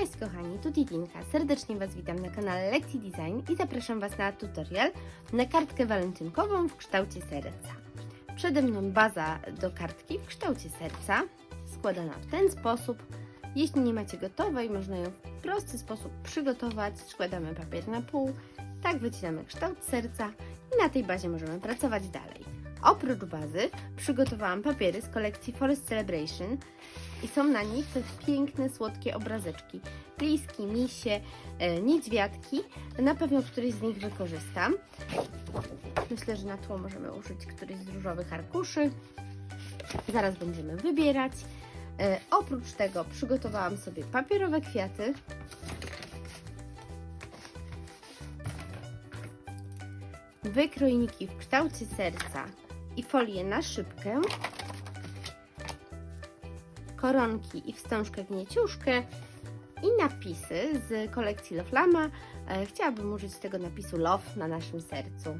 Cześć kochani, tu Titinka. Serdecznie Was witam na kanale Lekcji Design i zapraszam Was na tutorial na kartkę walentynkową w kształcie serca. Przede mną baza do kartki w kształcie serca, składana w ten sposób. Jeśli nie macie gotowej, można ją w prosty sposób przygotować. Składamy papier na pół, tak wycinamy kształt serca i na tej bazie możemy pracować dalej. Oprócz bazy przygotowałam papiery z kolekcji Forest Celebration i są na nich te piękne, słodkie obrazeczki. Liski, misie, e, niedźwiadki. Na pewno któryś z nich wykorzystam. Myślę, że na tło możemy użyć któryś z różowych arkuszy. Zaraz będziemy wybierać. E, oprócz tego przygotowałam sobie papierowe kwiaty. Wykrojniki w kształcie serca i folię na szybkę koronki i wstążkę gnieciuszkę i napisy z kolekcji Loflama. E, Chciałabym użyć tego napisu Love na naszym sercu.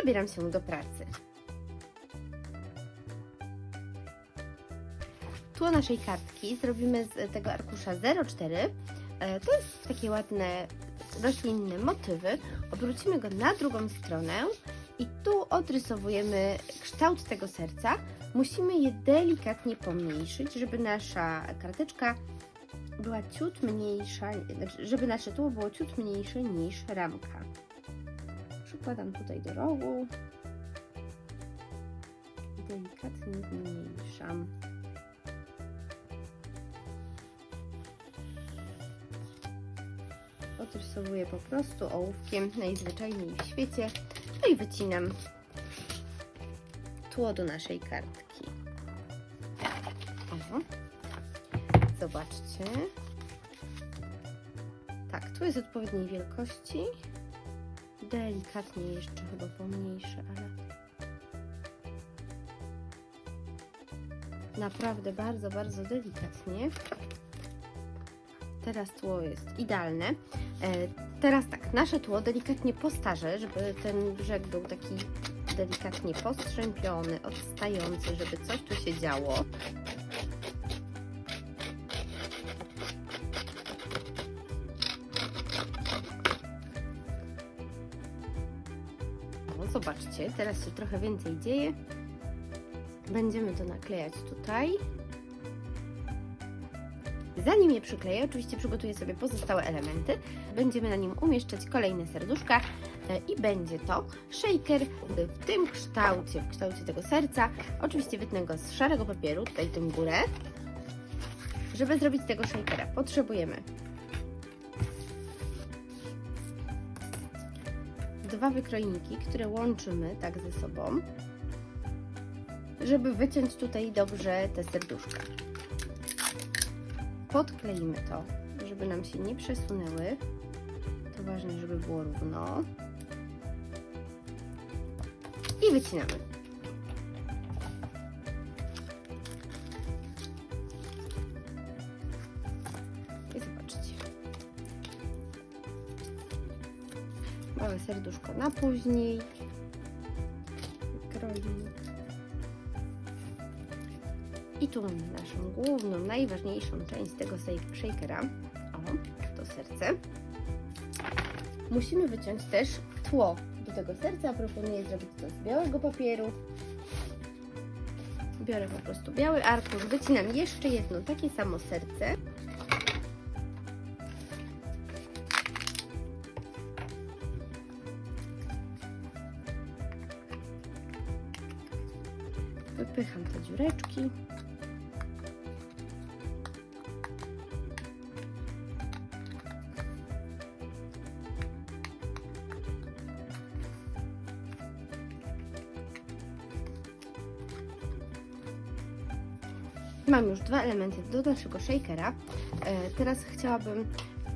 Zabieram się do pracy. Tło naszej kartki zrobimy z tego arkusza 04. E, To jest takie ładne roślinne motywy. Obrócimy go na drugą stronę i tu odrysowujemy kształt tego serca. Musimy je delikatnie pomniejszyć, żeby nasza karteczka była ciut mniejsza, znaczy, żeby nasze tło było ciut mniejsze niż ramka. Przykładam tutaj do rogu. Delikatnie zmniejszam. Odrysowuję po prostu ołówkiem najzwyczajniej w świecie. No i wycinam tło do naszej kartki. O. Zobaczcie. Tak, tu jest odpowiedniej wielkości. Delikatnie jeszcze chyba pomniejsze, ale naprawdę bardzo, bardzo delikatnie. Teraz tło jest idealne. E, teraz tak, nasze tło delikatnie postarzę, żeby ten brzeg był taki delikatnie postrzępiony, odstający, żeby coś tu się działo. No, zobaczcie, teraz się trochę więcej dzieje. Będziemy to naklejać tutaj. Zanim je przykleję, oczywiście przygotuję sobie pozostałe elementy. Będziemy na nim umieszczać kolejne serduszka i będzie to shaker w tym kształcie, w kształcie tego serca. Oczywiście wytnę go z szarego papieru, tutaj tą górę. Żeby zrobić tego shakera potrzebujemy dwa wykrojniki, które łączymy tak ze sobą, żeby wyciąć tutaj dobrze te serduszka podkleimy to, żeby nam się nie przesunęły. To ważne, żeby było równo. I wycinamy. I zobaczcie. Małe serduszko na później. Kroimy. I tu mamy naszą główną, najważniejszą część tego shakera. O, to serce. Musimy wyciąć też tło tego serca. Proponuję zrobić to z białego papieru. Biorę po prostu biały arkusz, wycinam jeszcze jedno takie samo serce. Wypycham te dziureczki. Elementy do naszego shakera. E, Teraz chciałabym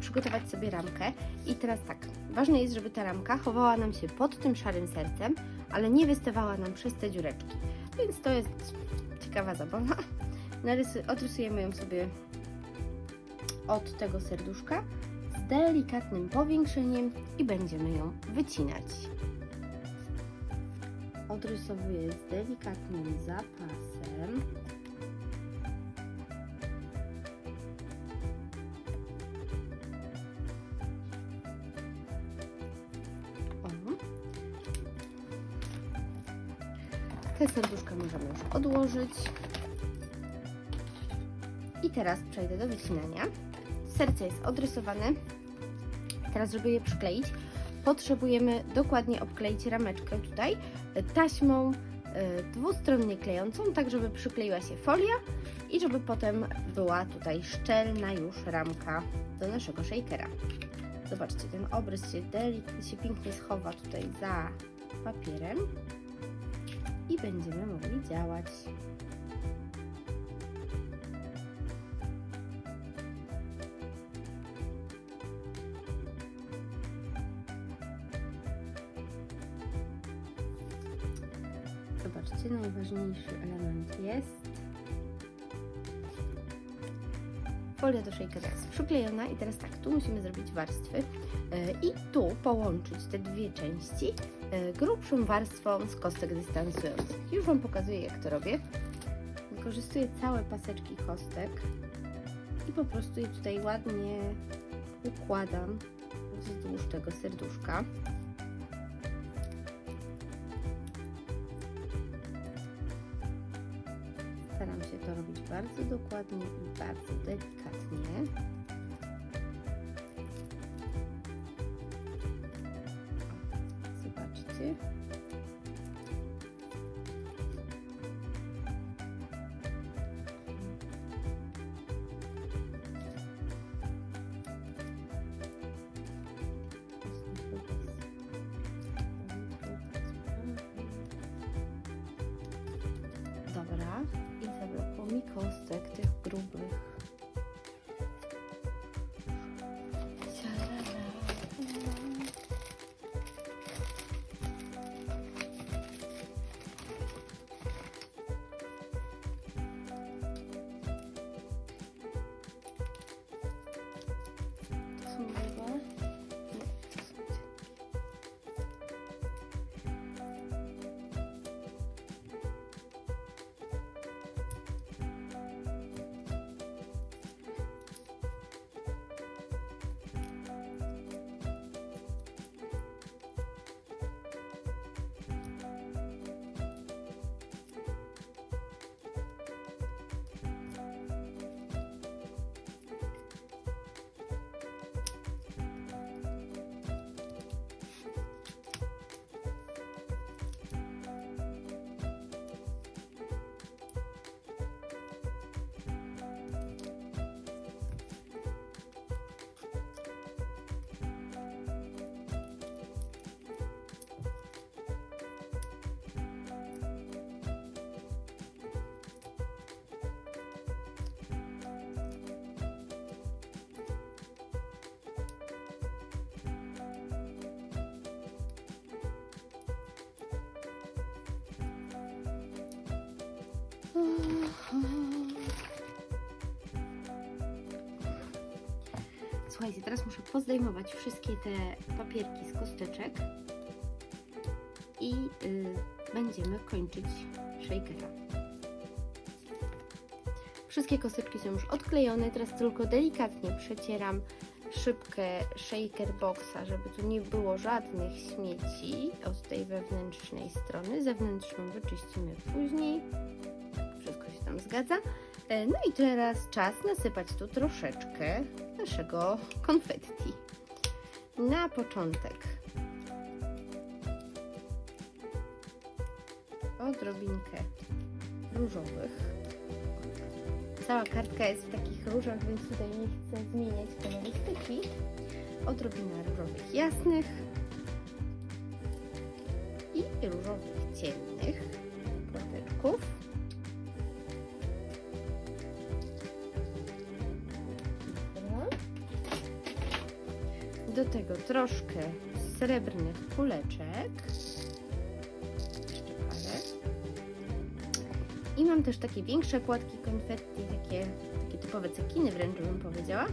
przygotować sobie ramkę. I teraz tak, ważne jest, żeby ta ramka chowała nam się pod tym szarym sercem, ale nie wystawała nam przez te dziureczki. Więc to jest ciekawa zabawa. Narysy, odrysujemy ją sobie od tego serduszka z delikatnym powiększeniem i będziemy ją wycinać. Odrysowuję z delikatnym zapasem. Odłożyć. I teraz przejdę do wycinania. Serce jest odrysowane. Teraz, żeby je przykleić, potrzebujemy dokładnie obkleić rameczkę tutaj taśmą e, dwustronnie klejącą, tak żeby przykleiła się folia i żeby potem była tutaj szczelna już ramka do naszego shakera. Zobaczcie, ten obrys się, się pięknie schowa tutaj za papierem i będziemy mogli działać. Zobaczcie, najważniejszy element jest. Folia do shakera jest przyklejona i teraz tak, tu musimy zrobić warstwy e, i tu połączyć te dwie części grubszą warstwą z kostek dystansujących. Już Wam pokazuję jak to robię. Wykorzystuję całe paseczki kostek i po prostu je tutaj ładnie układam wzdłuż tego serduszka. Staram się to robić bardzo dokładnie i bardzo delikatnie. Słuchajcie, teraz muszę pozdejmować wszystkie te papierki z kosteczek i y, będziemy kończyć shakera. Wszystkie kosteczki są już odklejone, teraz tylko delikatnie przecieram szybkę shaker boxa, żeby tu nie było żadnych śmieci od tej wewnętrznej strony. Zewnętrzną wyczyścimy później. Wszystko się tam zgadza. E, No i teraz czas nasypać tu troszeczkę naszego konfetti. Na początek odrobinkę różowych. Cała kartka jest w takich różach, więc tutaj nie chcę zmieniać kolorystyki. Odrobina różowych jasnych i różowych ciemnych płateczków. Troszkę srebrnych kuleczek. Jeszcze parę. I mam też takie większe płatki konfetti, takie, takie typowe cekiny wręcz bym powiedziała.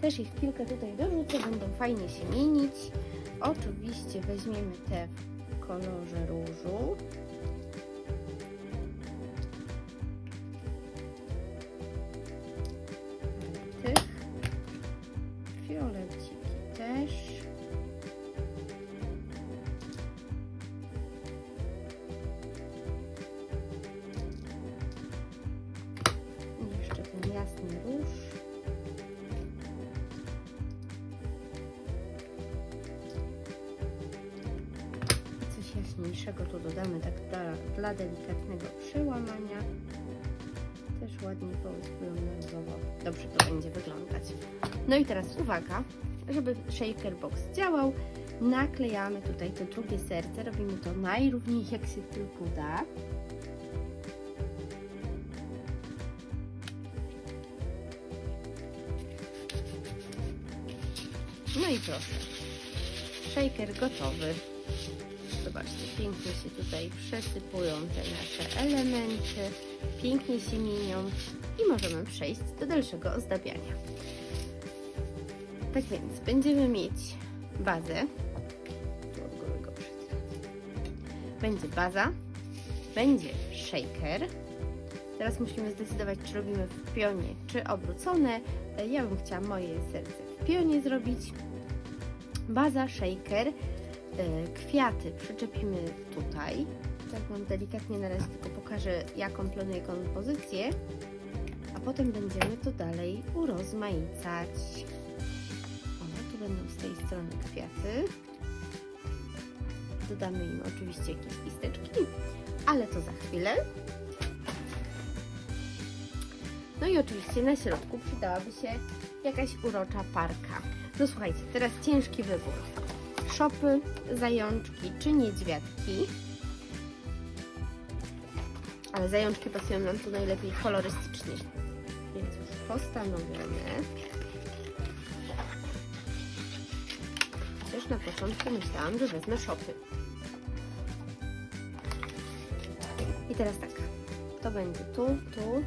Też ich kilka tutaj dorzucę, będą fajnie się mienić. Oczywiście weźmiemy te w kolorze różu. Jaśniejszego tu dodamy tak dla, dla delikatnego przełamania. Też ładnie połyskują nerwowo. Dobrze to będzie wyglądać. No i teraz uwaga, żeby shaker box działał, naklejamy tutaj to drugie serce. Robimy to najrówniej jak się tylko da. No i proszę. Shaker gotowy. Zobaczcie, pięknie się tutaj przesypują te nasze elementy, pięknie się mienią i możemy przejść do dalszego ozdabiania. Tak więc będziemy mieć bazę. Będzie baza, będzie shaker. Teraz musimy zdecydować, czy robimy w pionie, czy obrócone. Ja bym chciała moje serce w pionie zrobić. Baza, shaker, kwiaty przyczepimy tutaj. Tak Wam delikatnie na razie tylko pokażę, jaką planuję kompozycję. A potem będziemy to dalej urozmaicać. O, tu będą z tej strony kwiaty. Dodamy im oczywiście jakieś listeczki, ale to za chwilę. No i oczywiście na środku przydałaby się jakaś urocza parka. No słuchajcie, teraz ciężki wybór. Szopy, zajączki czy niedźwiadki. Ale zajączki pasują nam tu najlepiej kolorystycznie. Więc już postanowione. Też na początku myślałam, że wezmę szopy. I teraz tak. To będzie tu, tu.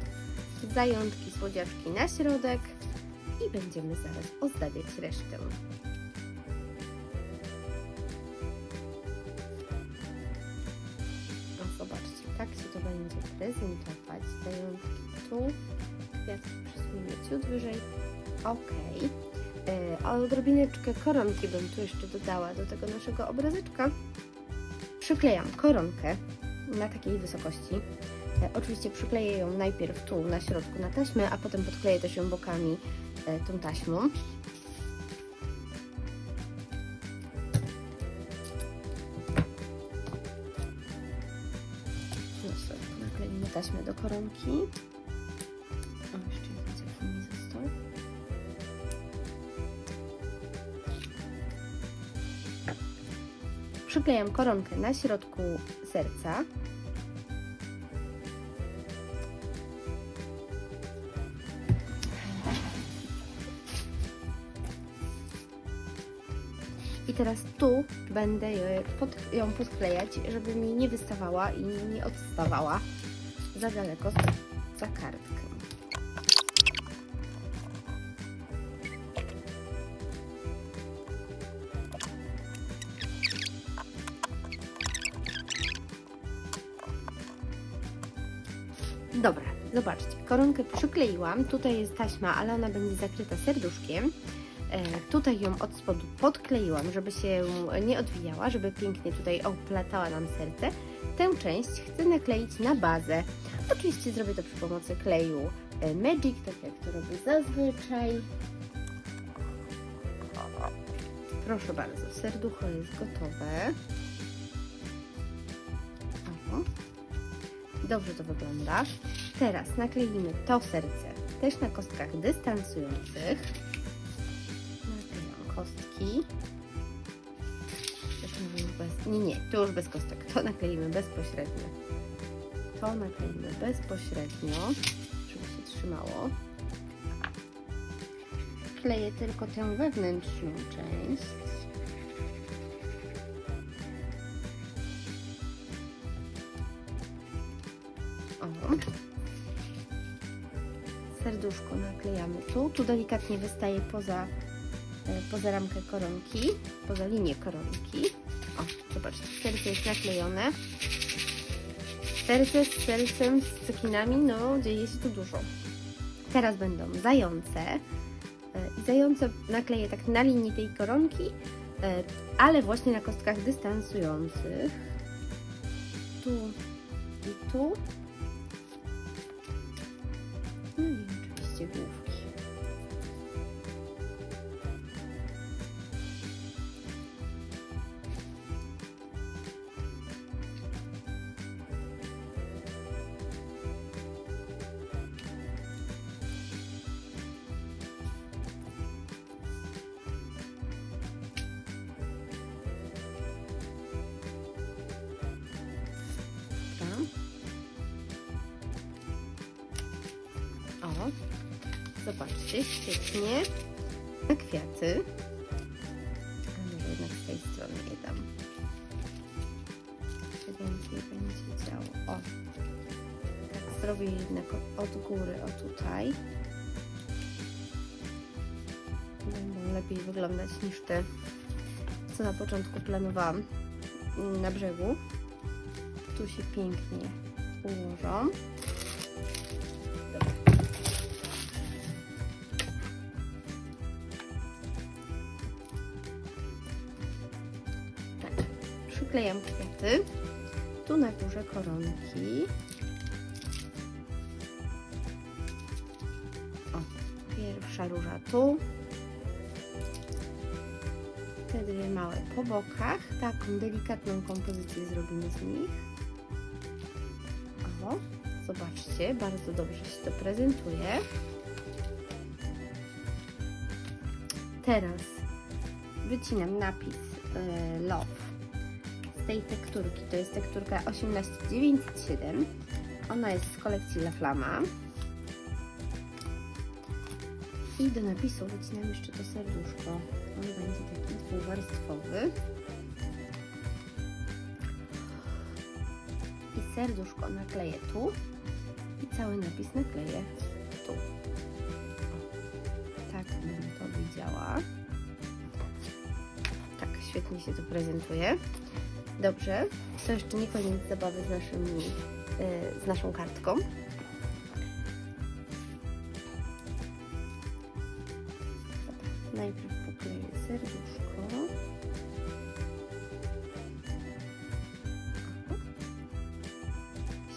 Zajączki, słodziaczki na środek i będziemy zaraz ozdabiać resztę. Będzie prezentować. Zajączki tu, kwiatki przesuniemy ciut wyżej. Ok. E, a odrobineczkę koronki bym tu jeszcze dodała do tego naszego obrazeczka. Przyklejam koronkę na takiej wysokości. E, Oczywiście przykleję ją najpierw tu na środku na taśmę, a potem podkleję też ją bokami e, tą taśmą. Koronki. O, jeszcze jeden telefon mi został. Przyklejam koronkę na środku serca. I teraz tu będę ją podklejać, żeby mi nie wystawała i nie odstawała za daleko za, kartkę. Dobra, zobaczcie, koronkę przykleiłam, tutaj jest taśma, ale ona będzie zakryta serduszkiem. E, Tutaj ją od spodu podkleiłam, żeby się nie odwijała, żeby pięknie tutaj oplatała nam serce. Tę część chcę nakleić na bazę. Oczywiście zrobię to przy pomocy kleju e, Magic, tak jak to robię zazwyczaj. Proszę bardzo, serducho jest gotowe. Oho. Dobrze to wygląda. Teraz nakleimy to serce też na kostkach dystansujących naklejam kostki. Nie, nie, tu już bez kostek. To nakleimy bezpośrednio. To nakleimy bezpośrednio, żeby się trzymało. Kleję tylko tę wewnętrzną część. O. Serduszko naklejamy tu. Tu delikatnie wystaje poza e, poza ramkę koronki, poza linię koronki. O, zobaczcie, serce jest naklejone. Serce z sercem, z cekinami, no dzieje się tu dużo. Teraz będą zające. E, I zające nakleję tak na linii tej koronki, e, ale właśnie na kostkach dystansujących. Tu i tu. No i oczywiście główki. Zobaczcie, świetnie. Na kwiaty. A może jednak z tej strony je dam. Się więcej będzie działo. O, tak zrobię jednak od góry, o tutaj. Będą lepiej wyglądać niż te, co na początku planowałam mm, na brzegu. Tu się pięknie ułożą. Przyklejam kwiaty. Tu na górze koronki. O, pierwsza róża tu. Te dwie małe po bokach. Taką delikatną kompozycję zrobimy z nich. O, zobaczcie, bardzo dobrze się to prezentuje. Teraz wycinam napis e, Love tej tekturki. To jest tekturka 18907. Ona jest z kolekcji La Flama. I do napisu wycinam jeszcze to serduszko. On będzie taki dwuwarstwowy. I serduszko nakleję tu. I cały napis nakleję tu. Tak bym to widziała. Tak, świetnie się to prezentuje. Dobrze, to jeszcze nie koniec zabawy z, yy, z naszą kartką. Najpierw pokleję serduszko.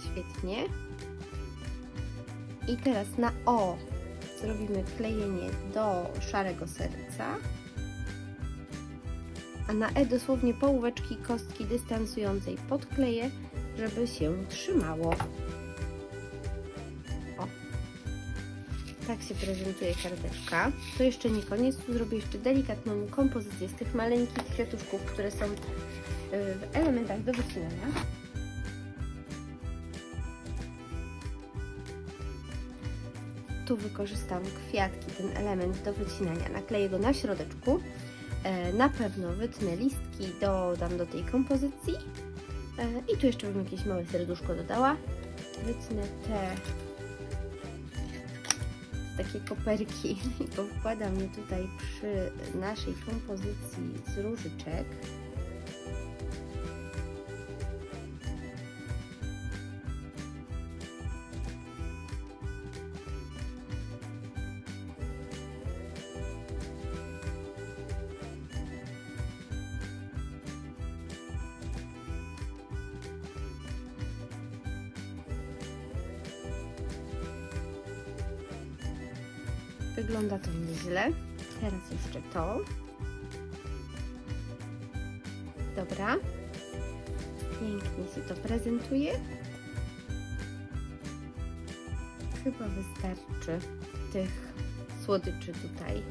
Świetnie. I teraz na O zrobimy klejenie do szarego serca. A na E dosłownie połóweczki kostki dystansującej podkleję, żeby się trzymało. O. Tak się prezentuje karteczka. To jeszcze nie koniec, tu zrobię jeszcze delikatną kompozycję z tych maleńkich kwiatuszków, które są y, w elementach do wycinania. Tu wykorzystam kwiatki, ten element do wycinania. Nakleję go na środeczku. E, Na pewno wytnę listki, dodam do tej kompozycji. E, I tu jeszcze bym jakieś małe serduszko dodała. Wytnę te takie koperki i powkładam je tutaj przy naszej kompozycji z różyczek. Wygląda to nieźle. Teraz jeszcze to. Dobra. Pięknie się to prezentuje. Chyba wystarczy tych słodyczy tutaj.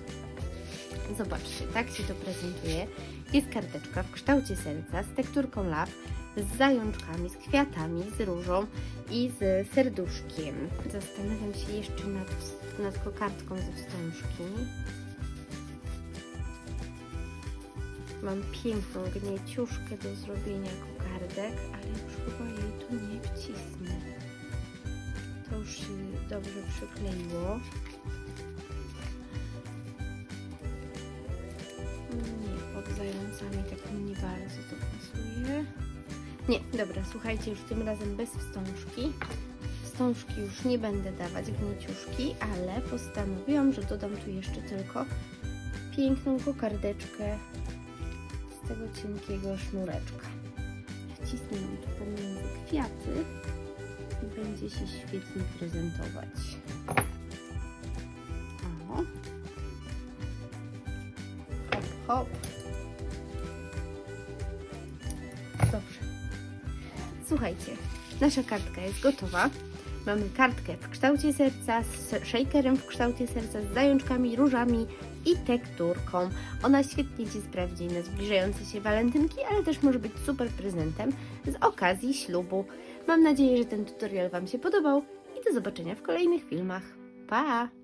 Zobaczcie, tak się to prezentuje. Jest karteczka w kształcie serca z tekturką lap, z zajączkami, z kwiatami, z różą i z serduszkiem. Zastanawiam się jeszcze nad, nad kokardką ze wstążki. Mam piękną gnieciuszkę do zrobienia kokardek, ale już chyba jej tu nie wcisnę. To już się dobrze przykleiło. Nie, pod zającami tak nie bardzo to pasuje. Nie, dobra, słuchajcie, już tym razem bez wstążki. Wstążki już nie będę dawać gnieciuszki, ale postanowiłam, że dodam tu jeszcze tylko piękną kokardeczkę z tego cienkiego sznureczka. Wcisnę ją tu pomiędzy kwiaty i będzie się świetnie prezentować. Hop, hop. Dobrze. Słuchajcie, nasza kartka jest gotowa. Mamy kartkę w kształcie serca, z shakerem w kształcie serca, z zajączkami, różami i tekturką. Ona świetnie Ci sprawdzi na zbliżające się walentynki, ale też może być super prezentem z okazji ślubu. Mam nadzieję, że ten tutorial Wam się podobał i do zobaczenia w kolejnych filmach. Pa!